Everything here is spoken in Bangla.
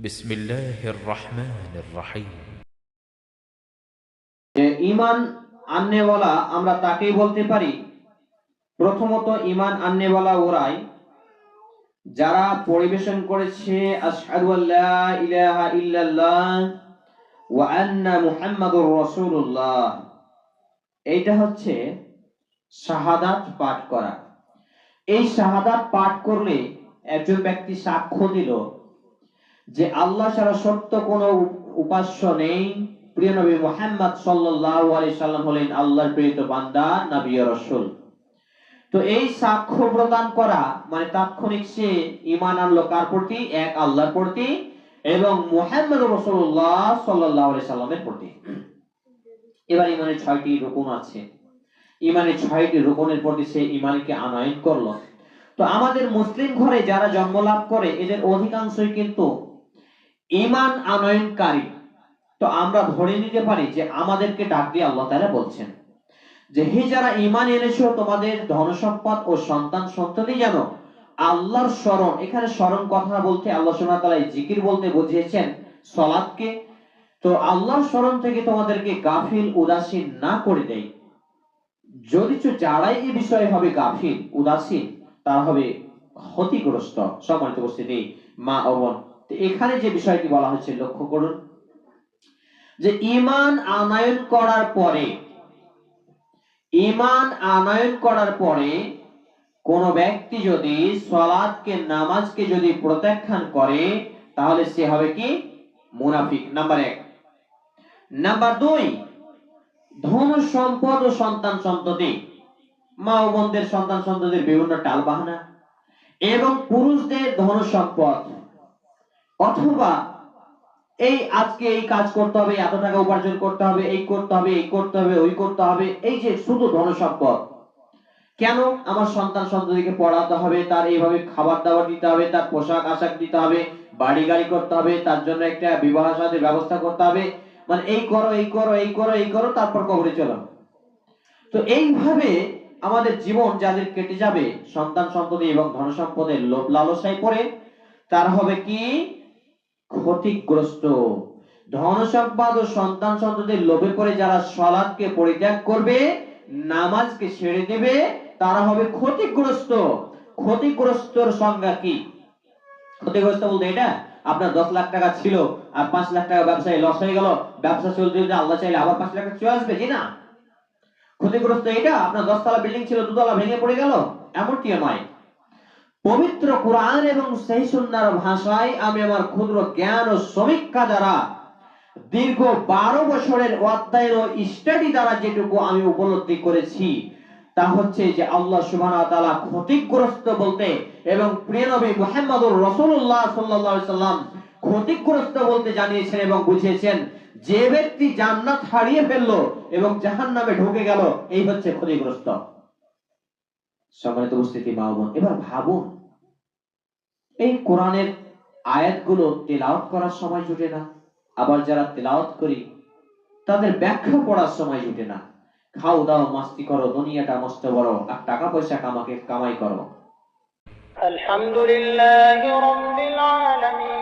بسم الله الرحمن الرحيم যে ইমান আননেওয়ালা আমরা তাকেই বলতে পারি প্রথমত ইমান আননেওয়ালা ওরাই যারা পরিবেশন করেছে আশহাদু আল্লা ইলাহা ইল্লাল্লাহ ওয়া আন্না মুহাম্মাদুর রাসূলুল্লাহ এইটা হচ্ছে শাহাদাত পাঠ করা এই শাহাদাত পাঠ করলে একজন ব্যক্তি সাক্ষ্য দিল যে আল্লাহ ছাড়া সত্য কোনো উপাস্য নেই। প্রিয় নবী মোহাম্মদ সাল্লাল্লাহু আলাইহি সাল্লাম হলেন আল্লাহর প্রেরিত বান্দা, নবী ও রাসূল। তো এই সাক্ষ্য প্রদান করা মানে তাৎক্ষণিক সে ঈমান আনলো কার প্রতি? এক আল্লাহর প্রতি এবং মুহাম্মদ রাসূলুল্লাহ সাল্লাল্লাহু আলাইহি সাল্লামের প্রতি। এবার ঈমানের ছয়টি রুকুন আছে। ঈমানের ছয়টি রুকুনের প্রতি সে ঈমানকে আনয়ন করল। তো আমাদের মুসলিম ঘরে যারা জন্ম লাভ করে, এদের অধিকাংশই কিন্তু ঈমান আনয়নকারী। তো আমরা ধরে নিতে পারি যে আমাদেরকে ডাক দিয়ে আল্লাহ তাআলা বলছেন যে, হে যারা ঈমান এনেছো, তোমাদের ধন সম্পদ ও সন্তান সন্ততি যেন আল্লাহর স্মরণ এখানে স্মরণ কথা বলতে আল্লাহ ওয়া তাআলা জিকির বলতে বুঝিয়েছেন সালাতকে তো আল্লাহর স্মরণ থেকে তোমাদেরকে গাফিল, উদাসীন না করে দেয়। যদি যারাই এই বিষয়ে হবে গাফিল, উদাসীন, তারা হবে ক্ষতিগ্রস্ত। সম্মানিত উপস্থিতি, মা ও বোন। তো এখানে যে বিষয়টি বলা হচ্ছে লক্ষ্য করুন, যে ঈমান আনায়ন করার পরে, ঈমান আনায়ন করার পরে কোন ব্যক্তি যদি সলাদকে নামাজকে যদি প্রত্যাখ্যান করে, তাহলে সে হবে কি? মুনাফিক। নাম্বার এক। নাম্বার দুই, ধন সম্পদ ও সন্তান সন্ততি। মা ও বোনদের সন্তান সন্ততির বিভিন্ন টাল বাহানা এবং পুরুষদের ধন সম্পদ। অথবা এই আজকে এই কাজ করতে হবে, এত টাকা উপার্জন করতে হবে, এই করতে হবে, এই করতে হবে, ওই করতে হবে, এই যে শুধু ধন সম্পদ কেন আমার সন্তান সন্ততিকে পড়াতে হবে, তার এইভাবে খাবার দাবার দিতে হবে, তার পোশাক আশাক দিতে হবে, বাড়ি গাড়ি করতে হবে, তার জন্য একটা বিবাহ সাথে ব্যবস্থা করতে হবে মানে এই করো এই করো এই করো এই করো, তারপর কবরে চলো। তো এইভাবে আমাদের জীবন যাদের কেটে যাবে, সন্তান সন্ততি এবং ধন সম্পদের লোভ লালসায় পড়ে, তার হবে কি? ক্ষতিগ্রস্ত। ধন সম্পদ ও সন্তান সন্ততির লোভে পড়ে যারা সলাদকে পরিত্যাগ করবে, নামাজকে ছেড়ে দেবে, তারা হবে ক্ষতিগ্রস্ত। ক্ষতিগ্রস্তর সংজ্ঞা কি? ক্ষতিগ্রস্ত বলতে এটা, আপনার দশ লাখ টাকা ছিল আর পাঁচ লাখ টাকা ব্যবসায় লস হয়ে গেল, ব্যবসা চলতে চলতে আল্লাহ চাইলে আবার পাঁচ লাখ টাকা চলে আসবে, জি না? ক্ষতিগ্রস্ত এটা, আপনার দশতলা বিল্ডিং ছিল, দুতলা ভেঙে পড়ে গেল, এমনটিও নয়। পবিত্র কোরআন এবং সেই সুন্নার ভাষায় আমি আমার ক্ষুদ্র জ্ঞান ও সমীক্ষা দ্বারা দীর্ঘ বারো বছরের অধ্যায়ের ও স্টাডি দ্বারা যেটুকু আমি উপলব্ধি করেছি, তা হচ্ছে যে আল্লাহ সুবহানাহু ওয়া তাআলা ক্ষতিগ্রস্ত বলতে এবং প্রিয় নবী মুহাম্মদুর রাসূলুল্লাহ সাল্লাল্লাহু সাল্লাম ক্ষতিগ্রস্ত বলতে জানিয়েছেন এবং বুঝিয়েছেন, যে ব্যক্তি জান্নাত হারিয়ে ফেলল এবং জাহান্নামে ঢুকে গেল, এই হচ্ছে ক্ষতিগ্রস্ত। সম্মানিত উপস্থিতি মা বোন। এবার ভাবুন এই কোরআনের আয়াতগুলো তেলাওয়াত করার সময় জুটে না। আবার যারা তেলাওয়াত করি, তাদের ব্যাখ্যা পড়ার সময় জুটে না। খাও দাও, মাস্তি করো, দুনিয়াটা মস্ত বড় আর টাকা পয়সা কামাকে কামাই করো। আলহামদুলিল্লাহ রাব্বিল আলামিন।